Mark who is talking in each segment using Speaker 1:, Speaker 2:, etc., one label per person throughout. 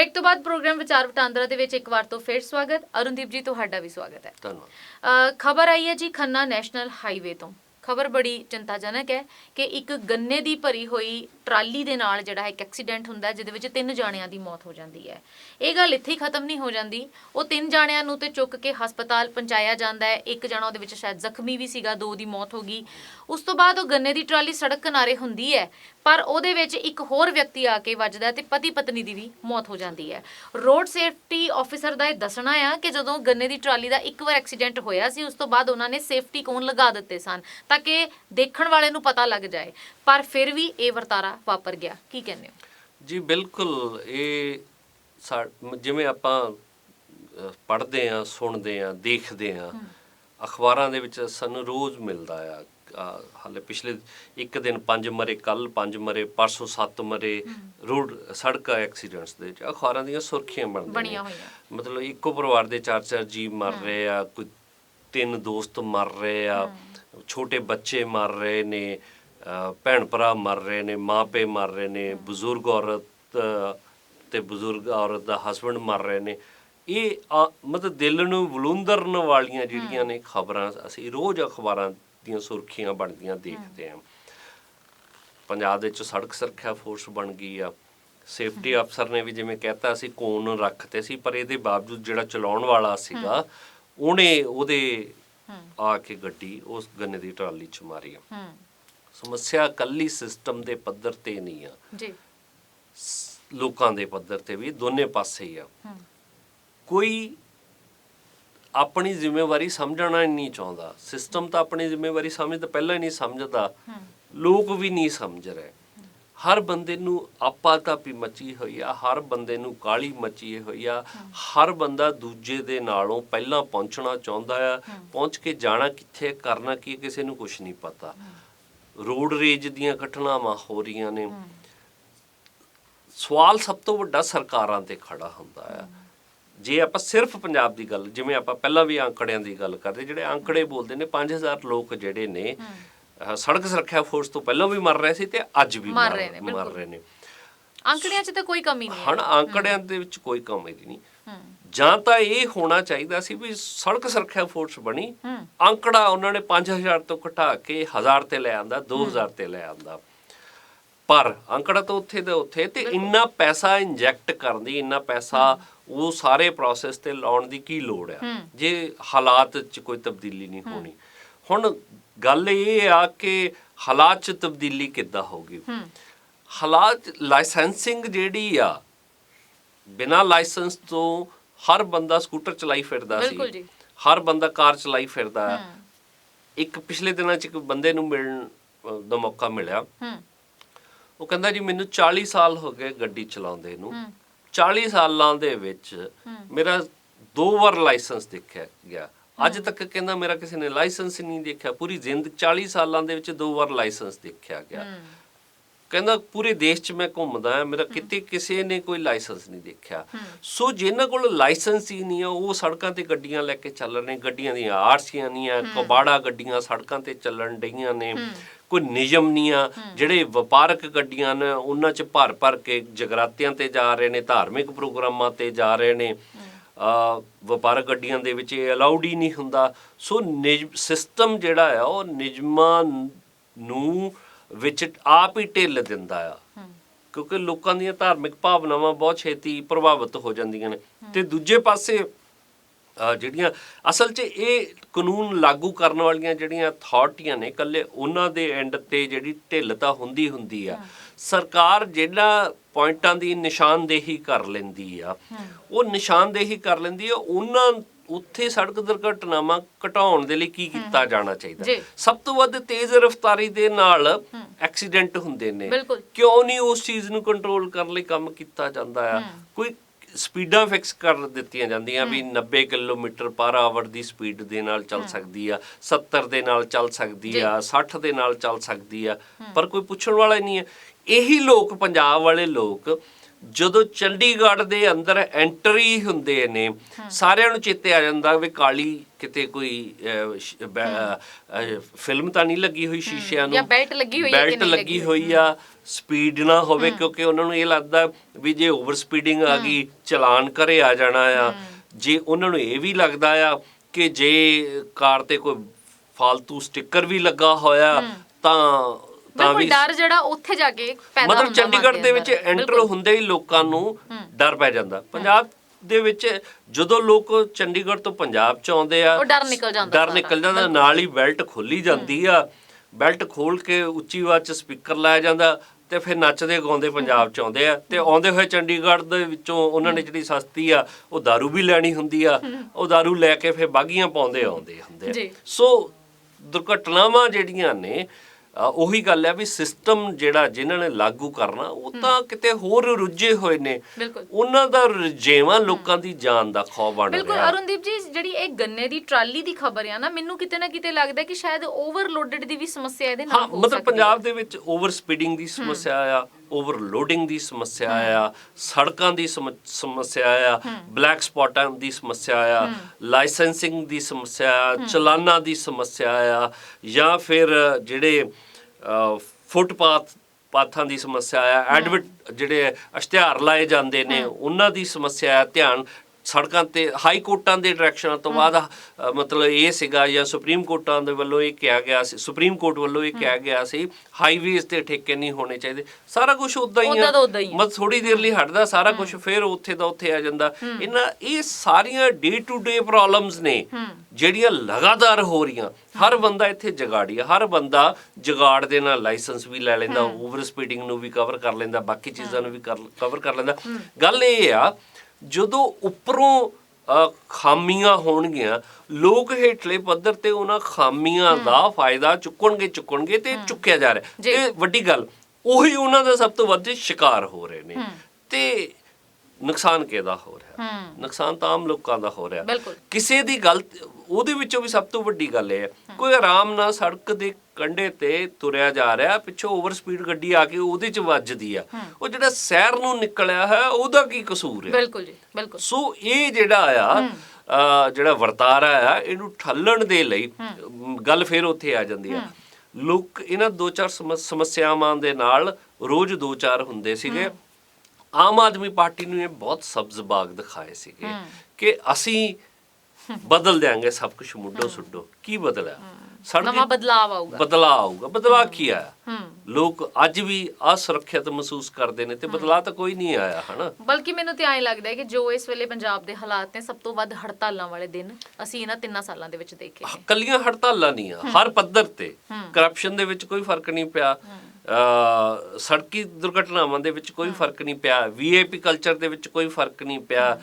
Speaker 1: Break ਤੋਂ ਬਾਅਦ programme ਵਿਚਾਰ ਵਟਾਂਦਰਾ ਦੇ ਵਿੱਚ ਇੱਕ ਵਾਰ ਤੋਂ ਫਿਰ ਸਵਾਗਤ। ਅਰੁਣਦੀਪ ਜੀ ਤੁਹਾਡਾ ਵੀ ਸਵਾਗਤ ਹੈ।
Speaker 2: ਧੰਨਵਾਦ।
Speaker 1: ਖਬਰ ਆਈ ਹੈ ਜੀ ਖੰਨਾ ਨੈਸ਼ਨਲ ਹਾਈਵੇ ਤੋਂ। ਖਬਰ ਬੜੀ ਚਿੰਤਾਜਨਕ ਹੈ ਕਿ ਇੱਕ ਗੰਨੇ ਦੀ ਭਰੀ ਹੋਈ ਟਰਾਲੀ ਦੇ ਨਾਲ ਜਿਹੜਾ ਹੈ ਇੱਕ ਐਕਸੀਡੈਂਟ ਹੁੰਦਾ ਜਿਹਦੇ ਵਿੱਚ ਤਿੰਨ ਜਾਣਿਆਂ ਦੀ ਮੌਤ ਹੋ ਜਾਂਦੀ ਹੈ। ਇਹ ਗੱਲ ਇੱਥੇ ਹੀ ਖਤਮ ਨਹੀਂ ਹੋ ਜਾਂਦੀ। ਉਹ ਤਿੰਨ ਜਾਣਿਆਂ ਨੂੰ ਤੇ ਚੁੱਕ ਕੇ ਹਸਪਤਾਲ ਪਹੁੰਚਾਇਆ ਜਾਂਦਾ ਹੈ। ਇੱਕ ਜਣਾ ਉਹਦੇ ਵਿੱਚ ਸ਼ਾਇਦ ਜ਼ਖਮੀ ਵੀ ਸੀਗਾ, ਦੋ ਦੀ ਮੌਤ ਹੋ ਗਈ। ਉਸ ਤੋਂ ਬਾਅਦ ਉਹ ਗੰਨੇ ਦੀ ਟਰਾਲੀ ਸੜਕ ਕਿਨਾਰੇ ਹੁੰਦੀ ਹੈ, ਪਰ ਉਹਦੇ ਵਿੱਚ ਇੱਕ ਹੋਰ ਵਿਅਕਤੀ ਆ ਕੇ ਵੱਜਦਾ ਹੈ ਤੇ ਪਤੀ ਪਤਨੀ ਦੀ ਵੀ ਮੌਤ ਹੋ ਜਾਂਦੀ ਹੈ। ਰੋਡ ਸੇਫਟੀ ਆਫੀਸਰ ਦਾ ਇਹ ਦੱਸਣਾ ਆ ਕਿ ਜਦੋਂ ਗੰਨੇ ਦੀ ਟਰਾਲੀ ਦਾ ਇੱਕ ਵਾਰ ਐਕਸੀਡੈਂਟ ਹੋਇਆ ਸੀ, ਉਸ ਤੋਂ ਬਾਅਦ ਉਹਨਾਂ ਨੇ ਸੇਫਟੀ ਕੋਨ ਲਗਾ ਦਿੱਤੇ ਸਨ, ਤਾਂ ਕਿ ਦੇਖਣ ਵਾਲੇ ਨੂੰ ਪਤਾ ਲੱਗ ਜਾਏ। ਪਰ ਫਿਰ ਵੀ ਇਹ ਵਰਤਾਰਾ ਵਾਪਰ ਗਿਆ ਕੀ ਕਹਿੰਦੇ ਹੋ?
Speaker 2: ਜੀ ਬਿਲਕੁਲ ਇਹ ਜਿਵੇਂ ਆਪਾਂ ਪੜ੍ਹਦੇ ਆ ਸੁਣਦੇ ਆ ਦੇਖਦੇ ਆ ਅਖਬਾਰਾਂ ਦੇ ਵਿੱਚ ਸਾਨੂੰ ਰੋਜ਼ ਮਿਲਦਾ ਆ ਹਾਲੇ ਪਿਛਲੇ ਇੱਕ ਦਿਨ ਪੰਜ ਮਰੇ ਕੱਲ ਪੰਜ ਮਰੇ ਪਰਸੋਂ ਸੱਤ ਮਰੇ ਰੋਡ ਸੜਕ ਐਕਸੀਡੈਂਟਸ ਦੇ ਵਿੱਚ ਅਖਬਾਰਾਂ ਦੀਆਂ ਸੁਰਖੀਆਂ ਬਣਦੀਆਂ
Speaker 1: ਬਣੀਆਂ
Speaker 2: ਨੇ।
Speaker 1: ਹੋਈਆਂ।
Speaker 2: ਮਤਲਬ ਇੱਕੋ ਪਰਿਵਾਰ ਦੇ ਚਾਰ ਚਾਰ ਜੀ ਮਰ ਰਹੇ ਆ ਕੋਈ ਤਿੰਨ ਦੋਸਤ ਮਰ ਰਹੇ ਆ ਛੋਟੇ ਬੱਚੇ ਮਰ ਰਹੇ ਨੇ ਭੈਣ ਭਰਾ ਮਰ ਰਹੇ ਨੇ ਮਾਪੇ ਮਰ ਰਹੇ ਨੇ ਬਜ਼ੁਰਗ ਔਰਤ ਤੇ ਬਜ਼ੁਰਗ ਔਰਤ ਦਾ ਹਸਬੰਡ ਮਰ ਰਹੇ ਨੇ। ਇਹ ਮਤਲਬ ਦਿਲ ਨੂੰ ਵਲੂੰਦਰਨ ਵਾਲੀਆਂ ਜਿਹੜੀਆਂ ਨੇ ਖਬਰਾਂ ਅਸੀਂ ਰੋਜ਼ ਅਖਬਾਰਾਂ ਦੀਆਂ ਸੁਰਖੀਆਂ ਬਣਦੀਆਂ ਦੇਖਦੇ ਹਾਂ। ਪੰਜਾਬ ਦੇ ਵਿੱਚ ਸੜਕ ਸੁਰੱਖਿਆ ਫੋਰਸ ਬਣ ਗਈ ਆ। ਸੇਫਟੀ ਅਫਸਰ ਨੇ ਵੀ ਜਿਵੇਂ ਕਹਿਤਾ ਸੀ ਕੋਨ ਰੱਖਤੇ ਸੀ ਪਰ ਇਹਦੇ ਬਾਵਜੂਦ ਜਿਹੜਾ ਚਲਾਉਣ ਵਾਲਾ ਸੀਗਾ ਉਹਨੇ ਉਹਦੇ ਆ ਕੇ ਗੱਡੀ ਉਸ ਗੰਨੇ ਦੀ ਟਰਾਲੀ ਚ ਮਾਰੀ ਆ।
Speaker 1: ਹੂੰ
Speaker 2: ਸਮੱਸਿਆ ਕੱਲੀ ਸਿਸਟਮ ਦੇ ਪੱਧਰ ਤੇ ਨਹੀਂ ਆ।
Speaker 1: ਜੀ।
Speaker 2: ਲੋਕਾਂ ਦੇ ਪੱਧਰ ਤੇ ਵੀ ਦੋਨੇ ਪਾਸੇ ਹੀ ਆ। ਕੋਈ ਆਪਣੀ ਜ਼ਿੰਮੇਵਾਰੀ ਸਮਝਣਾ ਨਹੀਂ ਚਾਹੁੰਦਾ। ਸਿਸਟਮ ਤਾਂ ਆਪਣੀ ਜ਼ਿੰਮੇਵਾਰੀ ਸਮਝਦਾ ਪਹਿਲਾਂ ਹੀ ਨਹੀਂ ਸਮਝਦਾ। ਲੋਕ ਵੀ ਨਹੀਂ ਸਮਝ ਰਹੇ। ਹਰ ਬੰਦੇ ਨੂੰ ਆਪਾ ਤਾਪੀ ਮਚੀ ਹੋਈ ਆ ਹਰ ਬੰਦੇ ਨੂੰ ਕਾਲੀ ਮਚੀ ਹੋਈ ਆ। ਹਰ ਬੰਦਾ ਦੂਜੇ ਦੇ ਨਾਲੋਂ ਪਹਿਲਾਂ ਪਹੁੰਚਣਾ ਚਾਹੁੰਦਾ ਆ। ਪਹੁੰਚ ਕੇ ਜਾਣਾ ਕਿੱਥੇ ਕਰਨਾ ਕੀ ਕਿਸੇ ਨੂੰ ਕੁਝ ਨਹੀਂ ਪਤਾ। ਰੋਡ ਰੇਜ ਦੀਆਂ ਘਟਨਾਵਾਂ ਹੋ ਰਹੀਆਂ ਨੇ। ਸਵਾਲ ਸਭ ਤੋਂ ਵੱਡਾ ਸਰਕਾਰਾਂ ਤੇ ਖੜਾ ਹੁੰਦਾ ਆ। ਜੇ ਆਪਾਂ ਸਿਰਫ ਪੰਜਾਬ ਦੀ ਗੱਲ ਜਿਵੇਂ ਆਪਾਂ ਪਹਿਲਾਂ ਵੀ ਅੰਕੜਿਆਂ ਦੀ ਗੱਲ ਕਰਦੇ ਜਿਹੜੇ ਅੰਕੜੇ ਬੋਲਦੇ ਨੇ 5000 ਲੋਕ ਜਿਹੜੇ ਨੇ ਸੜਕ ਸੁਰੱਖਿਆ ਫੋਰਸ ਤੋਂ ਪਹਿਲਾਂ ਵੀ ਮਰ ਰਹੇ ਸੀ ਤੇ ਅੱਜ ਵੀ
Speaker 1: ਮਰ ਰਹੇ ਨੇ,
Speaker 2: ਮਰ। ਰਹੇ ਨੇ।
Speaker 1: ਅੰਕੜਿਆਂ 'ਚ ਤਾਂ ਕੋਈ ਕਮੀ ਨਹੀਂ
Speaker 2: ਹਣ ਅੰਕੜਿਆਂ ਦੇ ਵਿੱਚ ਕੋਈ ਕਮੀ ਨਹੀਂ। ਜਾਂ ਤਾਂ ਇਹ ਹੋਣਾ ਚਾਹੀਦਾ ਸੀ ਵੀ ਸੜਕ ਸੁਰੱਖਿਆ ਫੋਰਸ ਬਣੀ। ਅੰਕੜਾ ਉਹਨਾਂ ਨੇ 5000 ਤੋਂ ਘਟਾ ਕੇ 1000 ਤੇ ਲੈ ਆਂਦਾ 2000 ਤੇ ਲੈ ਆਂਦਾ। ਪਰ ਅੰਕੜਾ ਤਾਂ ਉੱਥੇ ਦਾ ਉੱਥੇ ਤੇ ਇੰਨਾ ਪੈਸਾ ਇੰਜੈਕਟ ਕਰਨ ਦੀ ਇੰਨਾ ਪੈਸਾ ਉਹ ਸਾਰੇ ਪ੍ਰੋਸੈਸ ਤੇ ਲਾਉਣ ਦੀ ਕੀ ਲੋੜ ਆ। ਜੇ ਹਾਲਾਤ 'ਚ ਕੋਈ ਤਬਦੀਲੀ ਨਹੀਂ ਹੋਣੀ। ਹੁਣ ਗੱਲ ਇਹ ਆ ਕਿ ਹਾਲਾਤ 'ਚ ਤਬਦੀਲੀ ਕਿੱਦਾਂ ਹੋਗੀ ਹਾਲਾਤ ਲਾਇਸੈਂਸਿੰਗ ਜਿਹੜੀ ਆ ਬਿਨਾ ਲਾਇਸੈਂਸ ਤੋਂ ਹਰ ਬੰਦਾ ਸਕੂਟਰ ਚਲਾਈ ਫਿਰਦਾ ਸੀ।
Speaker 1: ਬਿਲਕੁਲ ਜੀ।
Speaker 2: ਹਰ ਬੰਦਾ ਕਾਰ ਚਲਾਈ ਫਿਰਦਾ। ਹੈ। ਇੱਕ ਪਿਛਲੇ ਦਿਨਾਂ ਚ ਇੱਕ ਬੰਦੇ ਨੂੰ ਮਿਲਣ ਦਾ ਮੌਕਾ ਮਿਲਿਆ।
Speaker 1: ਹੂੰ।
Speaker 2: ਉਹ ਕਹਿੰਦਾ ਜੀ ਮੈਨੂੰ 40 ਸਾਲ ਹੋ ਗਏ ਗੱਡੀ ਚਲਾਉਂਦੇ ਨੂੰ।
Speaker 1: ਹੂੰ।
Speaker 2: 40 ਸਾਲਾਂ ਦੇ ਵਿੱਚ ਮੇਰਾ ਦੋ ਵਾਰ ਲਾਇਸੈਂਸ ਦੇਖਿਆ ਗਿਆ। ਅੱਜ ਤੱਕ ਕਹਿੰਦਾ ਮੇਰਾ ਕਿਸੇ ਨੇ ਲਾਇਸੈਂਸ ਹੀ ਨਹੀਂ ਦੇਖਿਆ। ਪੂਰੀ ਜ਼ਿੰਦਗੀ 40 ਸਾਲਾਂ ਦੇ ਵਿੱਚ ਦੋ ਵਾਰ ਲਾਇਸੈਂਸ ਦੇਖਿਆ ਗਿਆ। ਕਹਿੰਦਾ ਪੂਰੇ ਦੇਸ਼ 'ਚ ਮੈਂ ਘੁੰਮਦਾ ਹਾਂ ਮੇਰਾ ਕਿਤੇ ਕਿਸੇ ਨੇ ਕੋਈ ਲਾਇਸੈਂਸ ਨਹੀਂ ਦੇਖਿਆ। ਸੋ ਜਿਨ੍ਹਾਂ ਕੋਲ ਲਾਇਸੈਂਸ ਹੀ ਨਹੀਂ ਆ ਉਹ ਸੜਕਾਂ ਤੇ ਗੱਡੀਆਂ ਲੈ ਕੇ ਚੱਲ ਰਹੇ ਨੇ ਗੱਡੀਆਂ ਦੀਆਂ ਆਰਸੀਆਂ ਨਹੀਂ ਆ ਕਬਾੜਾ ਗੱਡੀਆਂ ਸੜਕਾਂ ਤੇ ਚੱਲਣ ਡਈਆਂ ਨੇ ਕੋਈ ਨਿਯਮ ਨਹੀਂ ਆ। ਜਿਹੜੇ ਵਪਾਰਕ ਗੱਡੀਆਂ ਨੇ ਉਹਨਾਂ 'ਚ ਭਰ ਭਰ ਕੇ ਜਗਰਾਤਿਆਂ ਤੇ ਜਾ ਰਹੇ ਨੇ ਧਾਰਮਿਕ ਪ੍ਰੋਗਰਾਮਾਂ ਤੇ ਜਾ ਰਹੇ ਨੇ। ਆ ਵਪਾਰਕ ਗੱਡੀਆਂ ਦੇ ਵਿੱਚ ਇਹ ਅਲਾਉਡ ਹੀ ਨਹੀਂ ਹੁੰਦਾ। ਸੋ ਸਿਸਟਮ ਜਿਹੜਾ ਆ ਉਹ ਨਿਯਮਾਂ ਨੂੰ ਵਿੱਚ ਆਪ ਹੀ ਢਿੱਲ ਦਿੰਦਾ ਆ। ਕਿਉਂਕਿ ਲੋਕਾਂ ਦੀਆਂ ਧਾਰਮਿਕ ਭਾਵਨਾਵਾਂ ਬਹੁਤ ਛੇਤੀ ਪ੍ਰਭਾਵਿਤ ਹੋ ਜਾਂਦੀਆਂ ਨੇ। ਤੇ ਦੂਜੇ ਪਾਸੇ ਜਿਹੜੀਆਂ ਅਸਲ 'ਚ ਇਹ ਕਾਨੂੰਨ ਲਾਗੂ ਕਰਨ ਵਾਲੀਆਂ ਜਿਹੜੀਆਂ ਅਥਾਰਟੀਆਂ ਨੇ ਇਕੱਲੇ ਉਹਨਾਂ ਦੇ ਐਂਡ ਤੇ ਜਿਹੜੀ ਢਿੱਲ ਤਾਂ ਹੁੰਦੀ ਹੁੰਦੀ ਆ। ਸਰਕਾਰ ਜਿਹੜਾ ਪੁਆਇੰਟਾਂ ਦੀ ਨਿਸ਼ਾਨਦੇਹੀ ਕਰ ਲੈਂਦੀ ਆ ਉਹ ਨਿਸ਼ਾਨਦੇਹੀ ਕਰ ਲੈਂਦੀ ਆ ਉਹਨਾਂ ਉੱਥੇ ਸੜਕ ਦੁਰਘਟਨਾਵਾਂ ਘਟਾਉਣ ਦੇ ਲਈ ਕੀ ਕੀਤਾ ਜਾਣਾ ਚਾਹੀਦਾ। ਸਭ ਤੋਂ ਵੱਧ ਤੇਜ਼ ਰਫ਼ਤਾਰੀ ਦੇ ਨਾਲ ਐਕਸੀਡੈਂਟ ਹੁੰਦੇ ਨੇ। ਕਿਉਂ ਨਹੀਂ ਉਸ ਚੀਜ਼ ਨੂੰ ਕੰਟਰੋਲ ਕਰਨ ਲਈ ਕੰਮ ਕੀਤਾ ਜਾਂਦਾ ਆ? ਕੋਈ ਸਪੀਡਾਂ ਫਿਕਸ ਕਰ ਦਿੱਤੀਆਂ ਜਾਂਦੀਆਂ ਵੀ 90 ਕਿਲੋਮੀਟਰ ਪਰ ਆਵਰ ਦੀ ਸਪੀਡ ਦੇ ਨਾਲ ਚੱਲ ਸਕਦੀ ਆ 70 ਦੇ ਨਾਲ ਚੱਲ ਸਕਦੀ ਆ 60 ਦੇ ਨਾਲ ਚੱਲ ਸਕਦੀ ਆ ਪਰ ਕੋਈ ਪੁੱਛਣ ਵਾਲਾ ਹੀ ਨਹੀਂ ਹੈ। ਇਹੀ ਲੋਕ ਪੰਜਾਬ ਵਾਲੇ ਲੋਕ ਜਦੋਂ ਚੰਡੀਗੜ੍ਹ ਦੇ ਅੰਦਰ ਐਂਟਰੀ ਹੁੰਦੇ ਨੇ ਸਾਰਿਆਂ ਨੂੰ ਚੇਤੇ ਆ ਜਾਂਦਾ ਵੀ ਕਾਲੀ ਕਿਤੇ ਕੋਈ ਫਿਲਮ ਤਾਂ ਨਹੀਂ ਲੱਗੀ ਹੋਈ ਸ਼ੀਸ਼ਿਆਂ ਨੂੰ।
Speaker 1: ਜਾਂ belt ਲੱਗੀ ਹੋਈ ਹੈ
Speaker 2: ਬੈਲਟ ਲੱਗੀ ਹੋਈ ਆ ਸਪੀਡ ਨਾ ਹੋਵੇ ਕਿਉਂਕਿ ਉਹਨਾਂ ਨੂੰ ਇਹ ਲੱਗਦਾ ਵੀ ਜੇ ਓਵਰ ਸਪੀਡਿੰਗ ਆ ਗਈ ਚਲਾਨ ਕਰੇ ਆ ਜਾਣਾ ਆ। ਜੇ ਉਹਨਾਂ ਨੂੰ ਇਹ ਵੀ ਲੱਗਦਾ ਆ ਕਿ ਜੇ ਕਾਰ ਤੇ ਕੋਈ ਫालतू ਸਟicker ਵੀ ਲੱਗਾ ਹੋਇਆ ਤਾਂ ਤਾਂ
Speaker 1: ਬਿਲਕੁਲ
Speaker 2: ਵੀ
Speaker 1: ਡਰ ਜਿਹੜਾ ਉੱਥੇ ਜਾ ਕੇ ਪੈਦਾ ਹੁੰਦਾ
Speaker 2: ਮਤਲਬ
Speaker 1: ਮਨ
Speaker 2: ਚੰਡੀਗੜ੍ਹ ਦੇ ਵਿੱਚ
Speaker 1: ਅੰਦਰ।
Speaker 2: ਐਂਟਰ
Speaker 1: ਬਿਲਕੁਲ।
Speaker 2: ਹੁੰਦੇ ਹੀ ਲੋਕਾਂ ਨੂੰ ਡਰ ਪੈ ਜਾਂਦਾ ਪੰਜਾਬ ਦੇ ਵਿੱਚ ਜਦੋਂ ਲੋਕ ਚੰਡੀਗੜ੍ਹ ਤੋਂ ਪੰਜਾਬ ਚ ਆਉਂਦੇ ਆ
Speaker 1: ਉਹ ਡਰ ਨਿਕਲ ਜਾਂਦਾ
Speaker 2: ਡਰ
Speaker 1: ਸਾਰਾ।
Speaker 2: ਨਿਕਲ ਜਾਂਦਾ ਨਾਲ ਹੀ ਬੈਲਟ ਖੋਲੀ ਜਾਂਦੀ ਆ ਬੈਲਟ ਖੋਲ ਕੇ ਉੱਚੀ ਆਵਾਜ਼ ਚ ਸਪੀਕਰ ਲਾਇਆ ਜਾਂਦਾ ਤੇ ਫਿਰ ਨੱਚਦੇ ਗਾਉਂਦੇ ਪੰਜਾਬ ਚ ਆਉਂਦੇ ਆ ਤੇ ਆਉਂਦੇ ਹੋਏ ਚੰਡੀਗੜ੍ਹ ਦੇ ਵਿੱਚੋਂ ਉਹਨਾਂ ਨੇ ਜਿਹੜੀ ਸਸਤੀ ਆ ਉਹ दारू ਵੀ ਲੈਣੀ ਹੁੰਦੀ ਆ ਉਹ दारू ਲੈ ਕੇ ਫਿਰ ਬਾਗੀਆਂ ਪਾਉਂਦੇ ਆਉਂਦੇ ਹੁੰਦੇ
Speaker 1: ਜੀ।
Speaker 2: ਆ ਸੋ ਦੁਰਘਟਨਾਵਾਂ ਜਿਹੜੀਆਂ ਨੇ ਅ, ਉਹੀ ਗੱਲ ਹੈ ਵੀ ਸਿਸਟਮ ਜਿਹੜਾ ਜਿਨ੍ਹਾਂ ਨੇ ਲਾਗੂ ਕਰਨਾ ਉਹ ਤਾਂ ਕਿਤੇ ਹੋਰ ਰੁੱਝੇ ਹੋਏ ਨੇ।
Speaker 1: ਬਿਲਕੁਲ।
Speaker 2: ਉਹਨਾਂ ਦਾ ਰਜੇਵਾਂ ਲੋਕਾਂ ਦੀ ਜਾਨ ਦਾ ਖੌਫ ਬਣ
Speaker 1: ਬਿਲਕੁਲ
Speaker 2: ਰਿਹਾ।
Speaker 1: ਅਰੁਣਦੀਪ ਜੀ ਜਿਹੜੀ ਇਹ ਗੰਨੇ ਦੀ ਟਰਾਲੀ ਦੀ ਖਬਰ ਆ ਨਾ ਮੈਨੂੰ ਕਿਤੇ ਨਾ ਕਿਤੇ ਲੱਗਦਾ ਕਿ ਸ਼ਾਇਦ ਓਵਰਲੋਡਡ ਦੀ ਵੀ ਸਮੱਸਿਆ ਇਹਦੇ ਨਾਲ
Speaker 2: ਹਾਂ
Speaker 1: ਹੋ
Speaker 2: ਮਤਲਬ
Speaker 1: ਸਕਦੀ ਹੈ।
Speaker 2: ਪੰਜਾਬ ਦੇ ਵਿੱਚ ਓਵਰ ਸਪੀਡਿੰਗ ਦੀ ਸਮੱਸਿਆ ਆ। ਓਵਰਲੋਡਿੰਗ ਦੀ ਸਮੱਸਿਆ ਆ ਸੜਕਾਂ ਦੀ ਸਮ- ਸਮੱਸਿਆ ਆ ਬਲੈਕ ਸਪੌਟਾਂ ਦੀ ਸਮੱਸਿਆ ਆ ਲਾਇਸੈਂਸਿੰਗ ਦੀ ਸਮੱਸਿਆ ਚਲਾਨਾਂ ਦੀ ਸਮੱਸਿਆ ਆ ਜਾਂ ਫਿਰ ਜਿਹੜੇ ਫੁੱਟਪਾਥ ਪਾਥਾਂ ਦੀ ਸਮੱਸਿਆ ਆ ਐਡਵਰਟ ਜਿਹੜੇ ਇਸ਼ਤਿਹਾਰ ਲਾਏ ਜਾਂਦੇ ਨੇ ਉਹਨਾਂ ਦੀ ਸਮੱਸਿਆ ਆ ਧਿਆਨ ਸੜਕਾਂ ਤੇ ਹਾਈ ਕੋਰਟਾਂ ਦੇ ਡਾਇਰੈਕਸ਼ਨਾਂ ਤੋਂ ਬਾਅਦ ਮਤਲਬ ਇਹ ਸੀਗਾ ਜਾਂ ਸੁਪਰੀਮ ਕੋਰਟਾਂ ਦੇ ਵੱਲੋਂ ਇਹ ਕਿਹਾ ਗਿਆ ਸੀ ਸੁਪਰੀਮ ਕੋਰਟ ਵੱਲੋਂ ਇਹ ਕਿਹਾ ਗਿਆ ਸੀ ਹਾਈਵੇਜ਼ ਤੇ ਠੇਕੇ ਨਹੀਂ ਹੋਣੇ ਚਾਹੀਦੇ। ਸਾਰਾ ਕੁਝ ਉਦਾਂ ਹੀ
Speaker 1: ਆ।
Speaker 2: ਮਤ ਥੋੜੀ ਦੇਰ ਲਈ ਹਟਦਾ ਸਾਰਾ ਕੁਝ ਫਿਰ ਉੱਥੇ ਦਾ ਉੱਥੇ ਆ ਜਾਂਦਾ। ਇਹਨਾਂ ਇਹ ਸਾਰੀਆਂ ਡੇ ਟੂ ਡੇ ਪ੍ਰੋਬਲਮਸ ਨੇ ਜਿਹੜੀਆਂ ਲਗਾਤਾਰ ਹੋ ਰਹੀਆਂ। ਹਰ ਬੰਦਾ ਇੱਥੇ ਜਗਾੜੀ ਹਰ ਬੰਦਾ ਜਗਾੜ ਦੇ ਨਾਲ ਲਾਇਸੈਂਸ ਵੀ ਲੈ ਲੈਂਦਾ ਓਵਰ ਸਪੀਡਿੰਗ ਨੂੰ ਵੀ ਕਵਰ ਕਰ ਲੈਂਦਾ ਬਾਕੀ ਚੀਜ਼ਾਂ ਨੂੰ ਵੀ ਕਵਰ ਕਰ ਲੈਂਦਾ। ਗੱਲ ਇਹ ਆ ਜਦੋਂ ਉੱਪਰੋਂ ਖਾਮੀਆਂ ਹੋਣਗੀਆਂ ਲੋਕ ਹੇਠਲੇ ਪੱਧਰ ਤੇ ਉਹਨਾਂ ਖਾਮੀਆਂ ਦਾ ਫਾਇਦਾ ਚੁੱਕਣਗੇ ਚੁੱਕਣਗੇ ਤੇ ਚੁੱਕਿਆ ਜਾ ਰਿਹਾ। ਇਹ ਵੱਡੀ ਗੱਲ ਉਹੀ ਉਹਨਾਂ ਦਾ ਸਭ ਤੋਂ ਵੱਧ ਸ਼ਿਕਾਰ ਹੋ ਰਹੇ ਨੇ। ਤੇ ਨੁਕਸਾਨ ਕਿਹਦਾ ਹੋ ਰਿਹਾ? ਨੁਕਸਾਨ ਤਾਂ ਆਮ ਲੋਕਾਂ ਦਾ ਹੋ ਰਿਹਾ। ਕਿਸੇ ਦੀ ਗੱਲ ਉਹਦੇ ਵਿੱਚੋਂ ਵੀ ਸਭ ਤੋਂ ਵੱਡੀ ਗੱਲ ਇਹ ਹੈ। ਕੋਈ ਆਰਾਮ ਨਾਲ ਸੜਕ ਦੇ ਕੰਢੇ ਤੇ ਤੁਰਿਆ ਜਾ ਰਿਹਾ ਪਿੱਛੋਂ ਓਵਰ ਸਪੀਡ ਗੱਡੀ ਆ ਕੇ ਉਹਦੇ 'ਚ ਵੱਜਦੀ ਆ। ਉਹ ਜਿਹੜਾ ਸ਼ਹਿਰ ਨੂੰ ਨਿਕਲਿਆ ਹੈ ਉਹਦਾ ਕੀ ਕਸੂਰ ਹੈ?
Speaker 1: ਬਿਲਕੁਲ ਜੀ ਬਿਲਕੁਲ।
Speaker 2: ਸੋ ਇਹ ਜਿਹੜਾ ਆ ਜਿਹੜਾ ਵਰਤਾਰਾ ਆ ਇਹਨੂੰ ਠੱਲਣ ਦੇ ਲਈ ਗੱਲ ਫੇਰ ਉੱਥੇ ਆ ਜਾਂਦੀ ਆ। ਲੋਕ ਇਹਨਾਂ ਦੋ ਚਾਰ ਸਮੱਸ- ਸਮੱਸਿਆਵਾਂ ਦੇ ਨਾਲ ਰੋਜ਼ ਦੋ ਚਾਰ ਹੁੰਦੇ ਸੀਗੇ। ਆਮ ਆਦਮੀ ਪਾਰਟੀ ਨੂੰ ਇਹ ਬਹੁਤ ਸਬਜ਼ ਬਾਗ ਦਿਖਾਏ ਸੀਗੇ ਕਿ ਅਸੀਂ ਬਦਲ ਦਿਆਂਗੇ ਸਭ ਕੁਝ ਮੁੱਢੋਂ ਸੁੱਡੋ ਕੀ ਬਦਲਿਆ ਸੜਕ
Speaker 1: ਨਵਾਂ ਬਦਲਾਵ ਆਊਗਾ।
Speaker 2: ਬਦਲਾਅ ਆਊਗਾ। ਬਦਲਾਅ ਕੀ ਆਇਆ ਲੋਕ ਅੱਜ ਵੀ ਅਸੁਰੱਖਿਅਤ ਮਹਿਸੂਸ ਕਰਦੇ ਨੇ ਤੇ ਬਦਲਾਅ ਤਾਂ ਕੋਈ ਨਹੀਂ ਆਇਆ ਹਨਾ?
Speaker 1: ਬਲਕਿ ਮੈਨੂੰ ਤੇ ਐਂ ਲੱਗਦਾ ਹੈ ਕਿ ਜੋ ਇਸ ਵੇਲੇ ਪੰਜਾਬ ਦੇ ਹਾਲਾਤ ਨੇ ਸਭ ਤੋਂ ਵੱਧ ਹੜਤਾਲਾਂ ਵਾਲੇ ਦਿਨ ਅਸੀਂ ਇਹਨਾਂ ਤਿੰਨਾਂ ਸਾਲਾਂ ਦੇ ਵਿੱਚ ਦੇਖੇ ਨੇ।
Speaker 2: ਕੱਲੀਆਂ ਹੜਤਾਲਾਂ ਨਹੀਂ ਆ ਹਰ ਪੱਧਰ ਤੇ ਕਰਪਸ਼ਨ ਦੇ ਵਿੱਚ ਕੋਈ ਫ਼ਰਕ ਨਹੀਂ ਪਿਆ। ਸੜਕੀ ਦੁਰਘਟਨਾਵਾਂ ਦੇ ਵਿੱਚ ਕੋਈ ਫ਼ਰਕ ਨਹੀਂ ਪਿਆ। ਵੀਆਈਪੀ ਕਲਚਰ ਦੇ ਵਿੱਚ ਕੋਈ ਫ਼ਰਕ ਨਹੀਂ ਪਿਆ।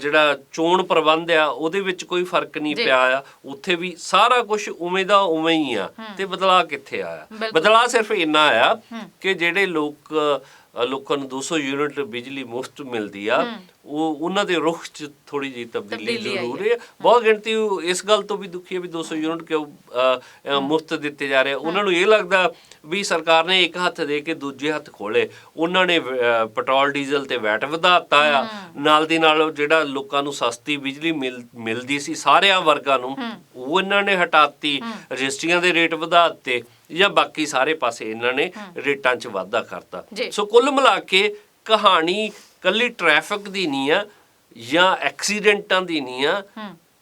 Speaker 2: ਜਿਹੜਾ ਚੋਣ ਪ੍ਰਬੰਧ ਆ ਉਹਦੇ ਵਿੱਚ ਕੋਈ ਫ਼ਰਕ ਨਹੀਂ ਪਿਆ ਆ। ਉੱਥੇ ਵੀ ਸਾਰਾ ਕੁਝ ਉਵੇਂ ਦਾ ਉਵੇਂ ਹੀ ਆ। ਤੇ ਬਦਲਾਅ ਕਿੱਥੇ ਆਇਆ। ਬਦਲਾਅ ਸਿਰਫ ਇੰਨਾ ਆਇਆ ਕਿ ਜਿਹੜੇ ਲੋਕ ਲੋਕਾਂ ਨੂੰ 200 ਯੂਨਿਟ ਬਿਜਲੀ ਮੁਫਤ ਮਿਲਦੀ ਆ। ਉਹ ਉਹਨਾਂ ਦੇ ਰੁਖ 'ਚ ਥੋੜੀ ਜਿਹੀ ਤਬਦੀਲੀ ਜ਼ਰੂਰ ਹੈ। ਬਹੁਤ ਗਿਣਤੀ ਇਸ ਗੱਲ ਤੋਂ ਵੀ ਦੁਖੀ ਹੈ ਵੀ 200 ਯੂਨਿਟ ਕਿਉਂ ਮੁਫਤ ਦਿੱਤੇ ਜਾ ਰਹੇ। ਉਹਨਾਂ ਨੂੰ ਇਹ ਲੱਗਦਾ ਵੀ ਸਰਕਾਰ ਨੇ ਇੱਕ ਹੱਥ ਦੇ ਕੇ ਦੂਜੇ ਹੱਥ ਖੋਲੇ ਉਹਨਾਂ ਨੇ ਪੈਟਰੋਲ ਡੀਜ਼ਲ ਤੇ ਵੈਟ ਵਧਾਤਾ ਆ। ਨਾਲ ਦੀ ਨਾਲ ਜਿਹੜਾ ਲੋਕਾਂ ਨੂੰ ਸਸਤੀ ਬਿਜਲੀ ਮਿਲ ਮਿਲਦੀ ਸੀ ਸਾਰਿਆਂ ਵਰਗਾਂ ਨੂੰ ਉਹ ਇਹਨਾਂ ਨੇ ਹਟਾਤੀ। ਰਜਿਸਟਰੀਆਂ ਦੇ ਰੇਟ ਵਧਾ ਦਿੱਤੇ। ਜਾਂ ਬਾਕੀ ਸਾਰੇ ਪਾਸੇ ਇਹਨਾਂ ਨੇ ਰੇਟਾਂ 'ਚ ਵਾਧਾ ਕਰਤਾ। ਸੋ ਕੁੱਲ ਮਿਲਾ ਕੇ ਕਹਾਣੀ ਕੱਲੀ ਟ੍ਰੈਫਿਕ ਦੀ ਨਹੀਂ ਆ ਜਾਂ ਐਕਸੀਡੈਂਟਾਂ ਦੀ ਨਹੀਂ ਆ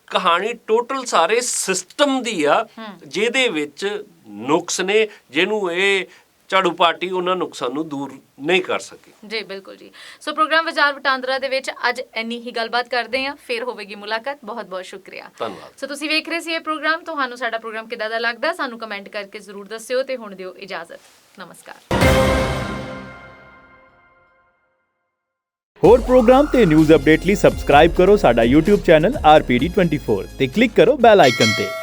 Speaker 2: ਕਹਾਣੀ ਟੋਟਲ ਸਾਰੇ ਸਿਸਟਮ ਦੀ ਆ ਜਿਹਦੇ ਵਿੱਚ ਨੁਕਸ ਨੇ ਜਿਹਨੂੰ ਇਹ ਝਾੜੂ ਪਾਰਟੀ ਉਹਨਾਂ ਨੁਕਸਾਂ ਨੂੰ ਦੂਰ ਨਹੀਂ ਕਰ ਸਕੀ।
Speaker 1: ਜੀ ਬਿਲਕੁਲ ਜੀ। ਸੋ ਪ੍ਰੋਗਰਾਮ ਵਿਚਾਰ ਵਟਾਂਦਰਾ ਦੇ ਵਿੱਚ ਅੱਜ ਇੰਨੀ ਹੀ ਗੱਲਬਾਤ ਕਰਦੇ ਹਾਂ। ਫਿਰ ਹੋਵੇਗੀ ਮੁਲਾਕਾਤ। ਬਹੁਤ ਬਹੁਤ ਸ਼ੁਕਰੀਆ।
Speaker 2: ਧੰਨਵਾਦ।
Speaker 1: ਸੋ ਤੁਸੀਂ ਵੇਖ ਰਹੇ ਸੀ ਇਹ ਪ੍ਰੋਗਰਾਮ। ਤੁਹਾਨੂੰ ਸਾਡਾ ਪ੍ਰੋਗਰਾਮ ਕਿਦਾਂ ਦਾ ਲੱਗਦਾ ਸਾਨੂੰ ਕਮੈਂਟ ਕਰਕੇ ਜ਼ਰੂਰ ਦੱਸਿਓ ਤੇ ਹੁਣ ਦਿਓ ਇਜਾਜ਼ਤ। ਨਮਸਕਾਰ।
Speaker 3: ਹੋਰ ਪ੍ਰੋਗਰਾਮ ਤੇ ਨਿਊਜ਼ ਅਪਡੇਟ ਲਈ ਸਬਸਕ੍ਰਾਈਬ ਕਰੋ ਸਾਡਾ YouTube ਚੈਨਲ RPD24 ਤੇ ਕਲਿੱਕ ਕਰੋ ਬੈਲ ਆਈਕਨ ਤੇ।